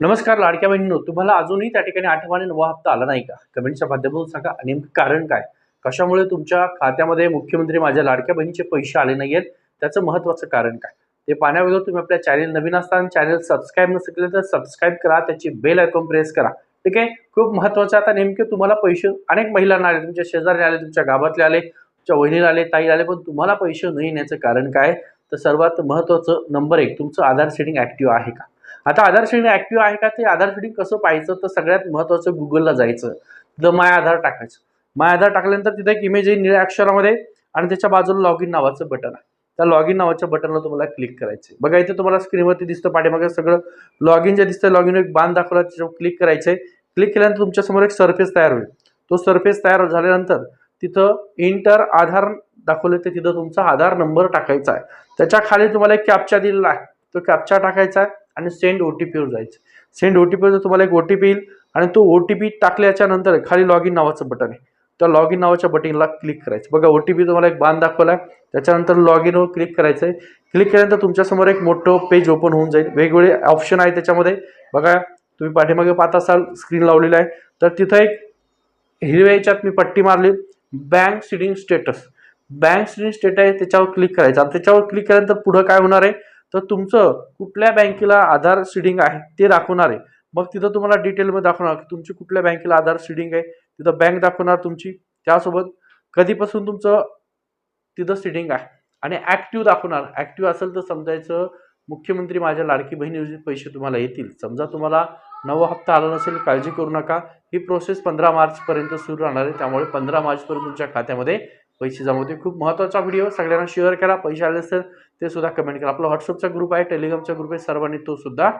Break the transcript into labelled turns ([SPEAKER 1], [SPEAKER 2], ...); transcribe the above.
[SPEAKER 1] नमस्कार लाडक्या बहिणींनो. तुम्हाला अजूनही त्या ठिकाणी आठवाने नवा हप्ता आला नाही का? कमेंटच्या माध्यमातून सांगा. नेमकं कारण काय? कशामुळे तुमच्या खात्यामध्ये मुख्यमंत्री माझ्या लाडक्या बहिणीचे पैसे आले नाही आहेत? त्याचं महत्त्वाचं कारण काय? ते पाहण्याबरोबर तुम्ही आपल्या चॅनल नवीन असताना चॅनल सबस्क्राईब नसले तर सबस्क्राईब करा. त्याची बेल आयकॉन प्रेस करा. ठीक आहे? खूप महत्त्वाचं आता नेमके तुम्हाला पैसे अनेक महिलांना आले तुमच्या शेजारी आले तुमच्या गावातले आले तुमच्या वहिनीला आले ताई आले पण तुम्हाला पैसे न येण्याचं कारण काय? तर सर्वात महत्त्वाचं नंबर एक तुमचं आधार सेटिंग ॲक्टिव्ह आहे का? आता आधार श्रेणी ॲक्टिव्ह आहे का ते आधार शेडिंग कसं पाहायचं? तर सगळ्यात महत्त्वाचं गुगलला जायचं. तिथं माय आधार टाकायचं. माय आधार टाकल्यानंतर तिथे एक इमेज येईल निळ्या अक्षरामध्ये आणि त्याच्या बाजूला लॉग इन नावाचं बटन आहे. त्या लॉग इन नावाच्या बटनला तुम्हाला क्लिक करायचं आहे बघा इथे तुम्हाला स्क्रीनवरती दिसतं पाठीमागे सगळं लॉग इन जे दिसतं लॉग इन एक बाण दाखवला त्याच्यावर क्लिक करायचं आहे क्लिक केल्यानंतर तुमच्यासमोर एक सरफेस तयार होईल. तो सरफेस तयार झाल्यानंतर तिथं इंटर आधार दाखवले तर तिथं तुमचा आधार नंबर टाकायचा आहे. त्याच्याखाली तुम्हाला एक कॅप्चा दिलेला आहे. तो कॅप्चा टाकायचा आहे. आणि सेंड ओ टी पीवर जायचं. सेंड ओ टी पीवर तुम्हाला एक ओ टी पी येईल आणि तो ओ टी पी टाकल्याच्या नंतर खाली लॉग इन नावाचं बटन आहे. त्या लॉग इन नावाच्या बटनला क्लिक करायचं. बघा ओ टी पी तुम्हाला एक बाण दाखवला आहे त्याच्यानंतर लॉग इनवर क्लिक करायचं आहे क्लिक केल्यानंतर तुमच्यासमोर एक मोठं पेज ओपन होऊन जाईल. वेगवेगळे ऑप्शन आहे त्याच्यामध्ये. बघा तुम्ही पाठीमागे पाहत असाल स्क्रीन लावलेलं आहे. तर तिथं एक हिरव्या याच्यात मी पट्टी मारली. Bank seeding status bank seeding status आहे त्याच्यावर क्लिक करायचं. आणि त्याच्यावर क्लिक केल्यानंतर पुढं काय होणार आहे? तर तुमचं कुठल्या बँकेला आधार सिडिंग आहे ते दाखवणार आहे. मग तिथं तुम्हाला डिटेलमध्ये दाखवणार की तुमची कुठल्या बँकेला आधार सिडिंग आहे तिथं बँक दाखवणार तुमची. त्यासोबत कधीपासून तुमचं तिथं सिडिंग आहे आणि ॲक्टिव्ह दाखवणार. ॲक्टिव्ह असेल तर समजायचं मुख्यमंत्री माझ्या लाडकी बहीण योजनेत पैसे तुम्हाला येतील. समजा तुम्हाला नवा हप्ता आला नसेल काळजी करू नका. ही प्रोसेस पंधरा मार्चपर्यंत सुरू राहणार आहे. त्यामुळे पंधरा मार्चपर्यंत तुमच्या खात्यामध्ये पैसे जमा होते खूप महत्त्वाचा व्हिडिओ सगळ्यांना शेअर करा. पैसे आले तर ते सुद्धा कमेंट करा. आपला व्हॉट्सअपचा ग्रुप आहे टेलिग्रामचा ग्रुप आहे सर्वांनी तो सुद्धा